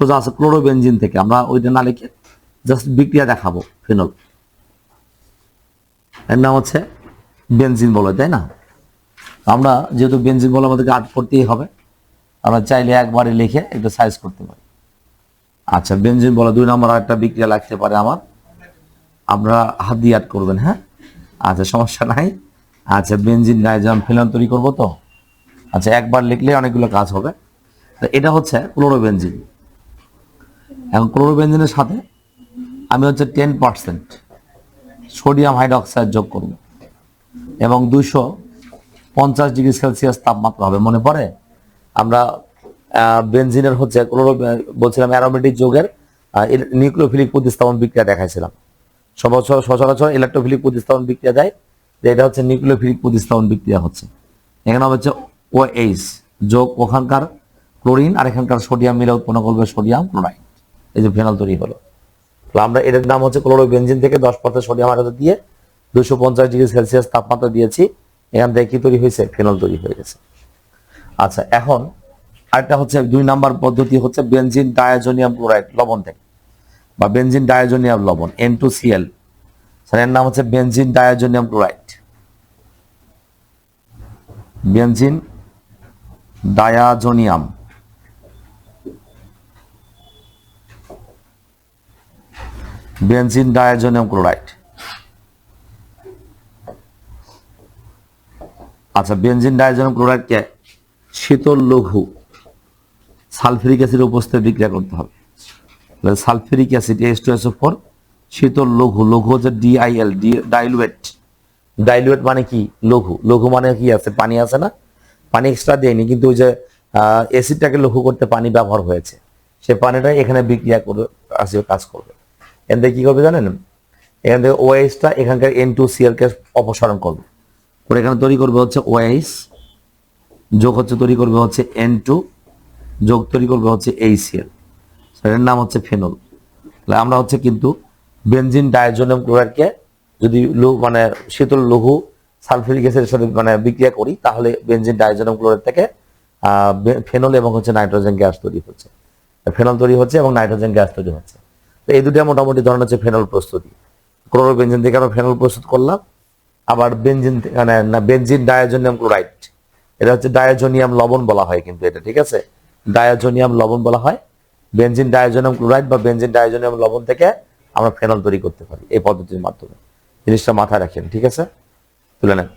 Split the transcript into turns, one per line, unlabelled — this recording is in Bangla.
সোজা আছে ক্লোরোবেনজিন থেকে আমরা ওইটা না লিখে জাস্ট বিক্রিয়া দেখাবো ফিনল এর নাম হচ্ছে বেনজিন বলে, তাই না? আমরা যেহেতু বেনজিন বলে আমাদেরকে আর্ট করতেই হবে, আমরা চাইলে একবারে লিখে একটু সাইজ করতে পারি। আচ্ছা বেনজিন বলে, দুই নম্বর একটা বিক্রিয়া লাগতে পারে আমার। আপনারা হাত দিয়ে অ্যাড করবেন হ্যাঁ? আচ্ছা সমস্যা নাই। আচ্ছা বেনজিন ডাইজাম ফিলন তৈরি করব তো? আচ্ছা একবার লিখলে অনেকগুলো কাজ হবে। এটা হচ্ছে ক্লোরোবেনজিন এখন ক্লোরোবেনজিনের সাথে আমি হচ্ছে টেন পার্সেন্ট সোডিয়াম হাইড্রক্সাইড যোগ করব। এবং দুশো পঞ্চাশ ডিগ্রি সেলসিয়াস তাপমাত্রা হবে। মনে পড়ে? আমরা আহ, বেনজিনের হচ্ছে ক্লোরো বলছিলাম অ্যারোমেটিক যোগের নিউক্লিওফিলিক প্রতিস্থাপন বিক্রিয়া দেখাইছিলাম। সচরাচর ইলেকট্রোফিলিক প্রতিস্থাপন বিক্রিয়া দেয় যে এটা হচ্ছে নিউক্লিওফিলিক প্রতিস্থাপন বিক্রিয়া হচ্ছে। এখানে হচ্ছে ও এইচ যোগ ওখানকার ক্লোরিন আর এখানকার সোডিয়াম মিলে উৎপন্ন করবে সোডিয়াম ক্লোরাইড। এই যে ফেনল তৈরি হলো। তো আমরা এটার নাম হচ্ছে ক্লোরোবেনজিন থেকে দশ পার্সেন্ট সোডিয়াম হাইড্রোজেন দিয়ে দুশো পঞ্চাশ ডিগ্রি সেলসিয়াস তাপমাত্রা দিয়েছি। এখান থেকে কি তৈরি হয়েছে? ফেনল তৈরি হয়ে গেছে। আচ্ছা এখন আরেকটা হচ্ছে দুই নাম্বার পদ্ধতি হচ্ছে বেনজিন ডায়াজোনিয়াম ক্লোরাইড লবণ থেকে বা বেনজিন ডায়াজোনিয়াম লবণ এন টু সিএল এর নাম হচ্ছে benzene diazonium chloride. Benzene diazonium. Benzene diazonium chloride. আচ্ছা বেনজিন ডায়াজোনিয়াম ক্লোরাইডকে শীতল লঘু। সালফিউরিক অ্যাসিড উপস্থিত বিক্রিয়া করতে হবে। Sulphuric acid H two SO four শীতল লঘু। লঘু হচ্ছে ডিআইএল ডাইলুয়েট ডাইলুয়েট মানে কি? লঘু। লঘু মানে কি আছে? পানি আছে না? পানি এক্সট্রা দেয়নি, কিন্তু ওই যে অ্যাসিডটাকে লঘু করতে পানি ব্যবহার হয়েছে। সে পানিটা এখানে বিক্রিয়া করে আসবে কাজ করবে। এখান থেকে কি করবে জানেন? এখান থেকে ওএইচটা এখানকার এন টু সিএল কে অপসারণ করবে। ওর এখানে তৈরি করবে হচ্ছে ওএইচ যোগ হচ্ছে তৈরি করবে হচ্ছে এন টু, যোগ তৈরি করবে হচ্ছে এইচসিএল এর নাম হচ্ছে ফেনল। তাহলে আমরা হচ্ছে কিন্তু বেনজিন ডায়াজোনিয়াম ক্লোরাইডকে যদি লো- মানে শীতল লঘু সালফিউরিক অ্যাসিডের সাথে মানে বিক্রিয়া করি, তাহলে বেনজিন ডায়াজোনিয়াম ক্লোরাইড থেকে ফেনল এবং হচ্ছে নাইট্রোজেন গ্যাস তৈরি হচ্ছে। ফেনল তৈরি হচ্ছে এবং নাইট্রোজেন গ্যাস তৈরি হচ্ছে। তো এই দুটো মোটামুটি ধরনের হচ্ছে ফেনল প্রস্তুতি। ক্লোরোবেনজিন থেকে আমরা ফেনল প্রস্তুত করলাম। আবার বেঞ্জিন মানে না, বেনজিন ডায়াজোনিয়াম ক্লোরাইড। এটা হচ্ছে ডায়াজোনিয়াম লবণ বলা হয় কিন্তু এটা, ঠিক আছে? ডায়াজোনিয়াম লবণ বলা হয়। বেনজিন ডায়াজোনিয়াম ক্লোরাইড বা বেঞ্জিন ডায়াজোনিয়াম লবণ থেকে আমরা ফেনল তৈরি করতে পারি এই পদ্ধতির মাধ্যমে। জিনিসটা মাথায় রাখেন, ঠিক আছে? তুলে নেন।